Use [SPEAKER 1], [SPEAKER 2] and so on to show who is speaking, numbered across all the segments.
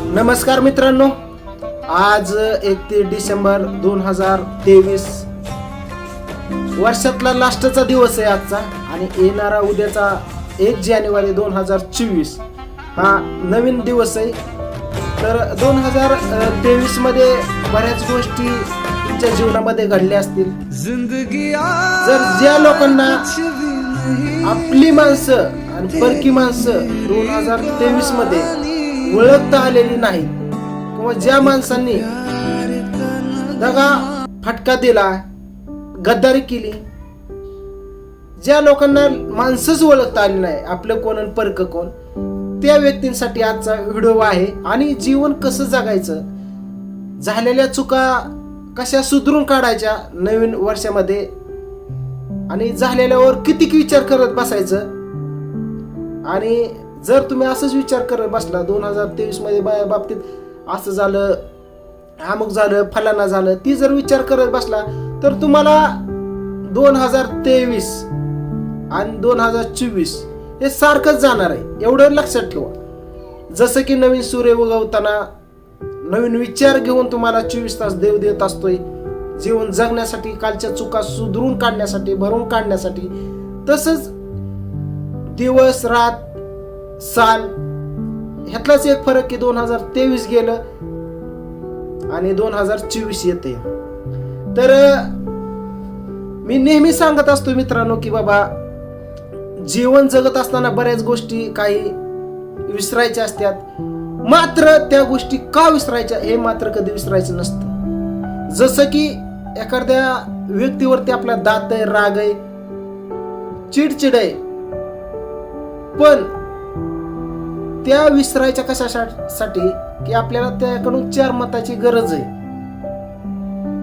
[SPEAKER 1] नमस्कार मित्रांनो आज एकतीस डिसेंबर दोन हजार तेवीस. वर्षातला लास्टचा दिवस आहे आजचा आणि येणारा उद्याचा एक जानेवारी दोन हजार चोवीस. हा नवीन दिवस आहे. तर दोन हजार तेवीसमध्ये बऱ्याच गोष्टी तुमच्या जीवनामध्ये घडल्या असतील. जर ज्या लोकांना आपली माणसं आणि परकी माणसं दोन हजार तेवीसमध्ये ओळखता आलेली नाही किंवा ज्या माणसांनी दगा फटका दिला गद्दारी केली ज्या लोकांना माणसंच ओळखता आली नाही आपलं कोण आणि परक कोण त्या व्यक्तींसाठी आजचा व्हिडिओ आहे. आणि जीवन कसं जगायचं? झालेल्या चुका कशा सुधरून काढायच्या नवीन वर्षामध्ये? आणि झालेल्यावर किती विचार करत बसायचं? आणि जर तुम्ही असंच विचार करत बसला दोन हजार तेवीसमध्ये बाया बा- बाबतीत असं झालं अमुक झालं फलाना झालं ती जर विचार करत बसला तर तुम्हाला दोन हजार तेवीस आणि दोन हजार चोवीस हे सारखंच जाणार आहे. एवढं लक्षात ठेवा. जसं की नवीन सूर्य उगवताना नवीन विचार घेऊन तुम्हाला चोवीस तास देव देत असतोय. जीवन जगण्यासाठी कालच्या चुका सुधरून काढण्यासाठी भरून काढण्यासाठी तसंच दिवस रात साल. ह्यातलाच एक फरक की दोन हजार तेवीस गेलं आणि दोन हजार चोवीस येते. तर मी नेहमी सांगत असतो मित्रांनो की बाबा जीवन जगत असताना बऱ्याच गोष्टी काही विसरायच्या असतात. मात्र त्या गोष्टी का विसरायच्या हे मात्र कधी विसरायचं नसतं. जसं की एखाद्या व्यक्तीवरती आपला दात आहे राग आहे चिडचिड आहे. पण त्या विसरायच्या कशासाठी की आपल्याला त्याकडून चार मताची गरज आहे?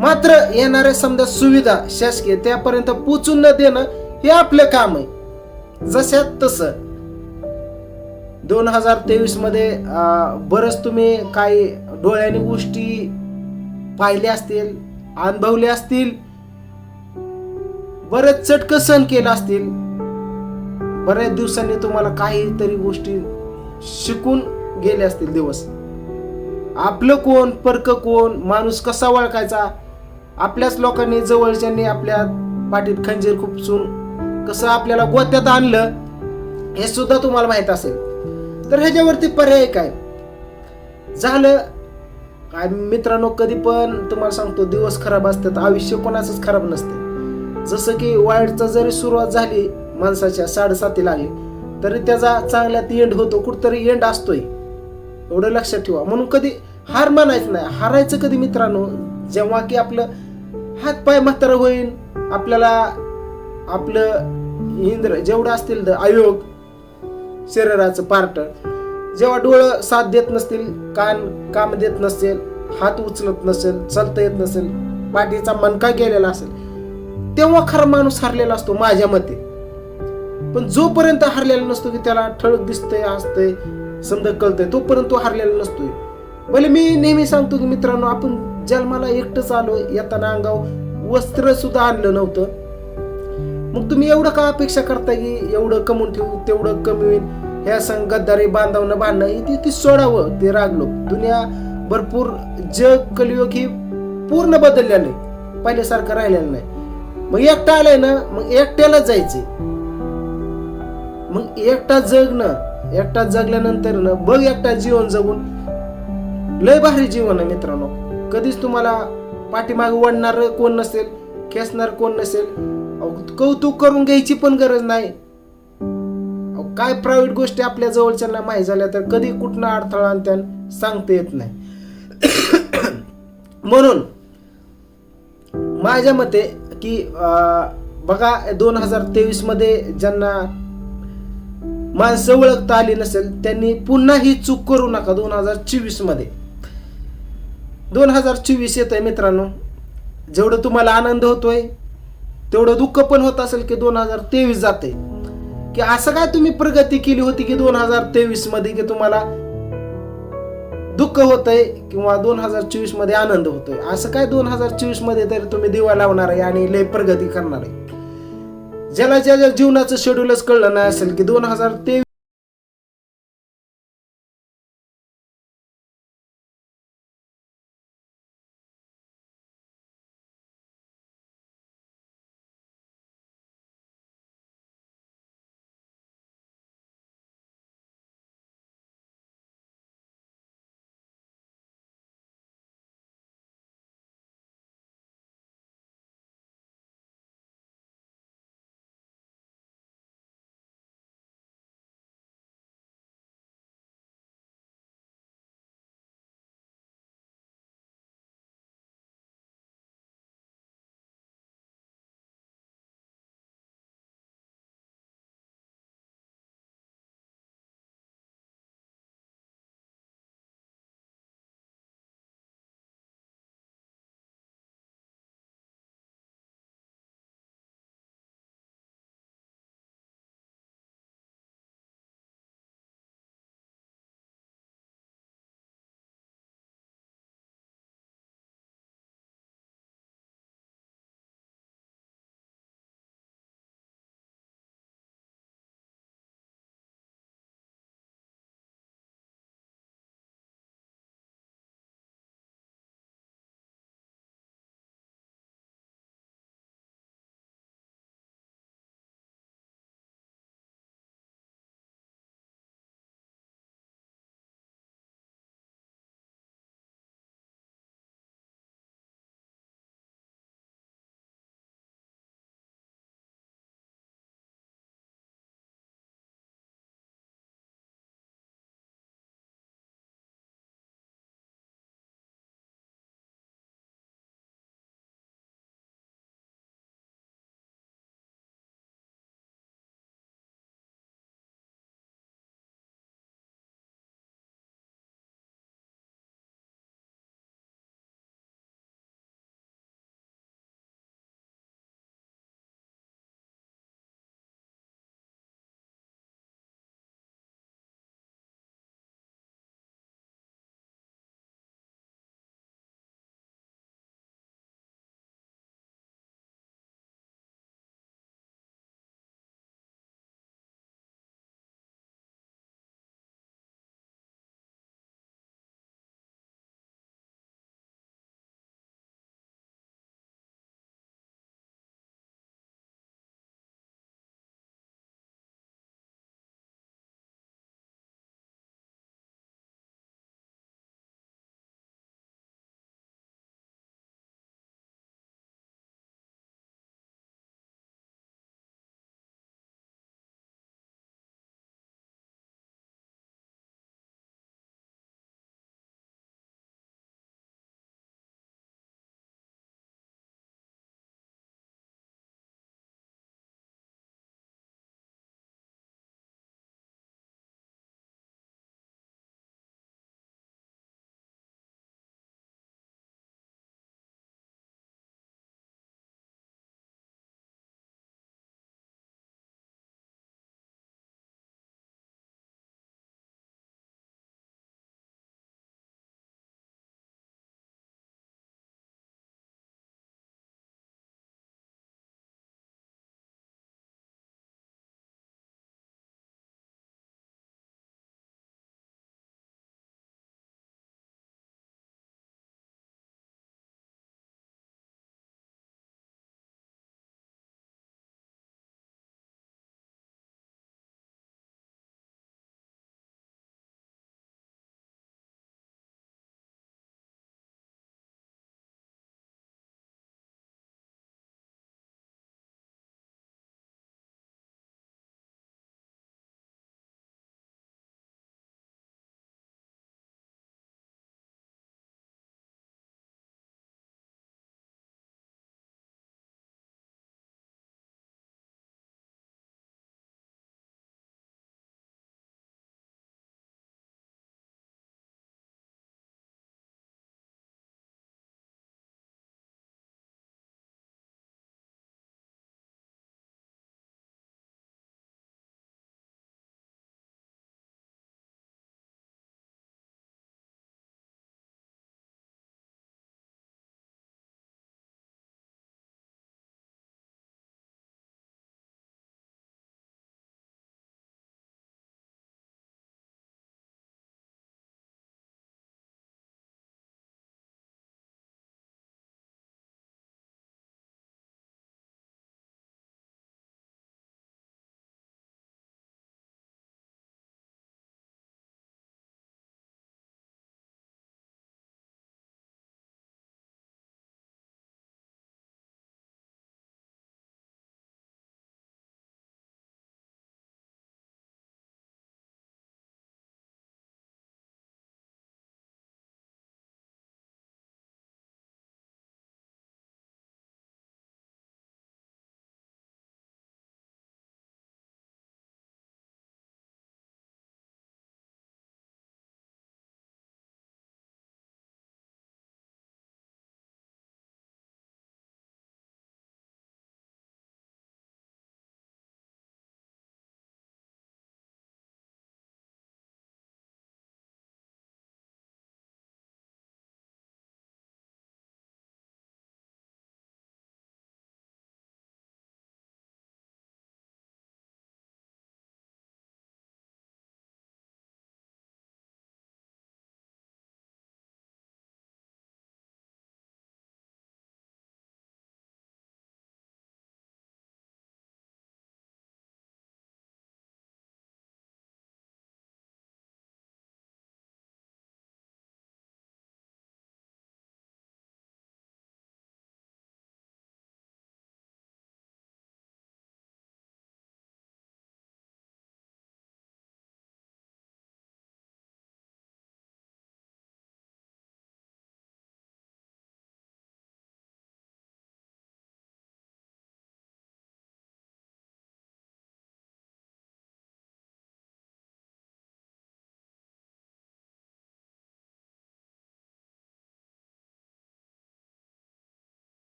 [SPEAKER 1] मात्र येणाऱ्या समजा सुविधा शासकीय त्यापर्यंत पोचून न देणं हे आपलं काम आहे. जशा तसं दोन हजार तेवीसमध्ये बरंच तुम्ही काही डोळ्याने गोष्टी पाहिल्या असतील अनुभवल्या असतील बरेच चटक सहन केलं असतील. बऱ्याच दिवसांनी तुम्हाला काहीतरी गोष्टी शिकून गेले असतील दिवस. आपलं कोण परक कोण माणूस कसा ओळखायचा? आपल्याच लोकांनी जवळच्यांनी आपल्या पाठीत खंजीर खुपसून कसं आपल्याला गोत्यात आणलं हे सुद्धा तुम्हाला माहीत असेल. तर ह्याच्यावरती पर्याय काय? झालं. काय मित्रांनो कधी पण तुम्हाला सांगतो दिवस खराब असतात आयुष्य कोणाचंच खराब नसते. जसं की वाईटचा जरी सुरुवात झाली माणसाच्या साडेसाती लागली तरी त्याचा चांगल्यात एंड होतो कुठतरी एंड असतोय. एवढं लक्षात ठेवा. म्हणून कधी हार मानायचं नाही. हारायचं कधी मित्रांनो? जेव्हा की आपलं हात पाय म्हातारा होईल आपल्याला आपलं इंद्र जेवढं असतील तर आयोग शरीराचं पार्ट जेव्हा डोळं साथ देत नसतील कान काम देत नसेल हात उचलत नसेल चालता येत नसेल पाठीचा मनका गेलेला असेल तेव्हा खरा माणूस हरलेला असतो माझ्या मते. पण जोपर्यंत हरलेला नसतो की त्याला ठळक दिसतंय असतंय समजा कळतंय तोपर्यंत तो हरलेला नसतोय. भले मी नेहमी सांगतो की मित्रांनो आपण जन्माला एकटंच आलो येताना अंगाव वस्त्र सुद्धा आणलं नव्हतं. मग तुम्ही एवढं का अपेक्षा करता की एवढं कमवून ठेवू तेवढं कमी होईल? ह्या संग गद्दारी बांधवणं बांधणं हे ती- ती सोडावं ते रागलो. दुनिया भरपूर जग कलियुग ही पूर्ण बदललेलं आहे. पहिल्यासारखं राहिलेलं नाही. मग एकटा आलाय ना मग एकट्याला जायचंय. मग एकटा जगणं एकटा जगल्यानंतर ना बघ एकटा जीवन जगून. लय भारी जीवन आहे मित्रांनो. कधीच तुम्हाला पाठीमागे वडणार कोण नसेल खेचणार कोण नसेल. अहो, कौतुक करून घ्यायची पण गरज नाही. अहो, काय प्रायव्हेट गोष्टी आपल्या जवळच्यांना माहीत झाल्या तर कधी कुठनं अडथळा आणत्या सांगता येत नाही. म्हणून माझ्या मते की बघा दोन हजार तेवीसमध्ये ज्यांना माणसं ओळखता आली नसेल त्यांनी पुन्हा ही चूक करू नका दोन हजार चोवीसमध्ये. दोन हजार चोवीस येत आहे मित्रांनो. जेवढं तुम्हाला आनंद होतोय तेवढं दुःख पण होत असेल की दोन हजार तेवीस जाते. की असं काय तुम्ही प्रगती केली होती की दोन हजार तेवीसमध्ये की तुम्हाला दुःख होतंय किंवा दोन हजार चोवीसमध्ये आनंद होतोय? असं काय दोन हजार चोवीसमध्ये तरी तुम्ही दिवा लावणार आहे आणि लय प्रगती करणार आहे? ज्याला ज्या जीवनाचं शेड्यूलच कळलं नाही असेल की दोन हजार तेवीस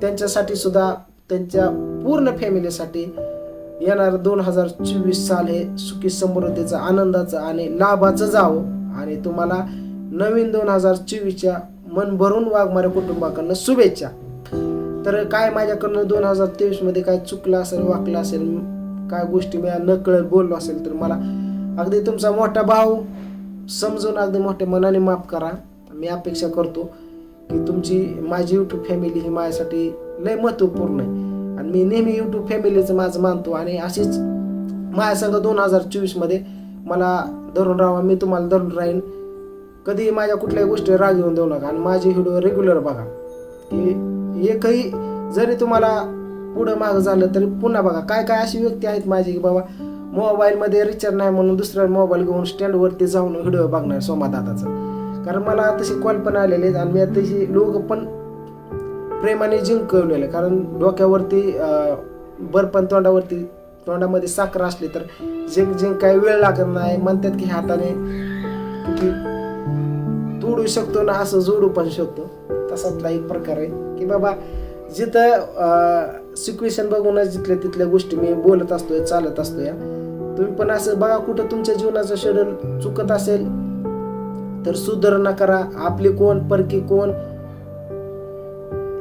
[SPEAKER 1] त्यांच्यासाठी सुद्धा त्यांच्या पूर्ण फॅमिलीसाठी येणार दोन हजार चोवीस साल हे सुखी समृद्धीचं आनंदाचं आणि लाभाचं जावं. आणि तुम्हाला नवीन दोन हजार चोवीसच्या मन भरून वाघमारे कुटुंबाकडनं शुभेच्छा. तर काय माझ्याकडनं दोन हजार तेवीसमध्ये काय चुकलं असेल वाकलं असेल काय गोष्टी मी नकळत बोललो असेल तर मला अगदी तुमचा मोठा भाऊ समजून अगदी मोठ्या मनाने माफ करा. मी अपेक्षा करतो की तुमची माझी यूट्यूब फॅमिली ही माझ्यासाठी लय महत्त्वपूर्ण आहे. आणि मी नेहमी यूट्यूब फॅमिलीचं माझं मानतो. आणि अशीच माझ्यासंग दोन हजार चोवीसमध्ये मला धरून राहा मी तुम्हाला धरून राहीन. कधी माझ्या कुठल्याही गोष्टी राग येऊन देऊ नका. आणि माझे व्हिडिओ रेग्युलर बघा. की एकही जरी तुम्हाला पुढं मागं झालं तरी पुन्हा बघा. काय काय अशी व्यक्ती आहेत माझी की बाबा मोबाईलमध्ये रिचार्ज नाही म्हणून दुसरा मोबाईल घेऊन स्टँडवरती जाऊन व्हिडिओ बघणार सोमादादाचा. कारण मला तसे कॉल पण आलेले आहेत आणि मी तशी लोक पण प्रेमाने जिंकवलेलं कारण डोक्यावरती अं, बर्फन तोंडावरती तोंडामध्ये साखर असली तर जिंक जिंक वेळ लागत नाही. म्हणतात की हाताने तोडू शकतो ना असं जोडू पण शकतो. तसातला एक प्रकार आहे की बाबा जिथं सिच्युएशन बघूनच जिथल्या तिथल्या गोष्टी मी बोलत असतोय चालत असतोय तुम्ही पण असं बघा कुठं तुमच्या जीवनाचं शेड्यूल चुकत असेल तर सुधारणा करा. आपली कोण परकी कोण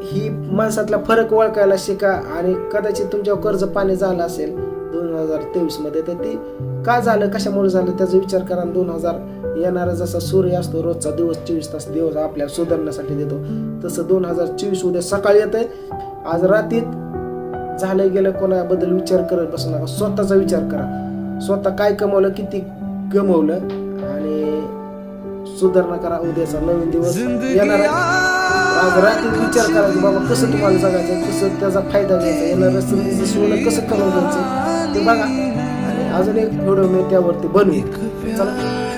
[SPEAKER 1] ही माणसातला फरक ओळखायला शिका. आणि कदाचित तुमच्यावर कर्ज पाणी झालं असेल दोन हजार तेवीसमध्ये तर ते का झालं कशामुळे झालं त्याचा विचार करा. दोन हजार येणारा जसा सूर्य असतो रोजचा दिवस चोवीस तास दिवस आपल्याला सुधारण्यासाठी देतो. तसं दोन हजार चोवीस उद्या सकाळी येत आज रात्रीत झालं गेलं कोणाबद्दल विचार करत बसू नका. स्वतःचा विचार करा. स्वतः काय कमवलं किती गमवलं सुधारणा करा उद्याचा नवीन दिवस. येणार आहे. आज रात्री विचार करा की बाबा कसं तुम्हाला जगायचं कसं त्याचा फायदा घ्यायचा येणारं संधीचं सोनं कसं करून घ्यायचं ते बघा. आणि अजून एक व्हिडिओ मी त्यावरती बनवू चला.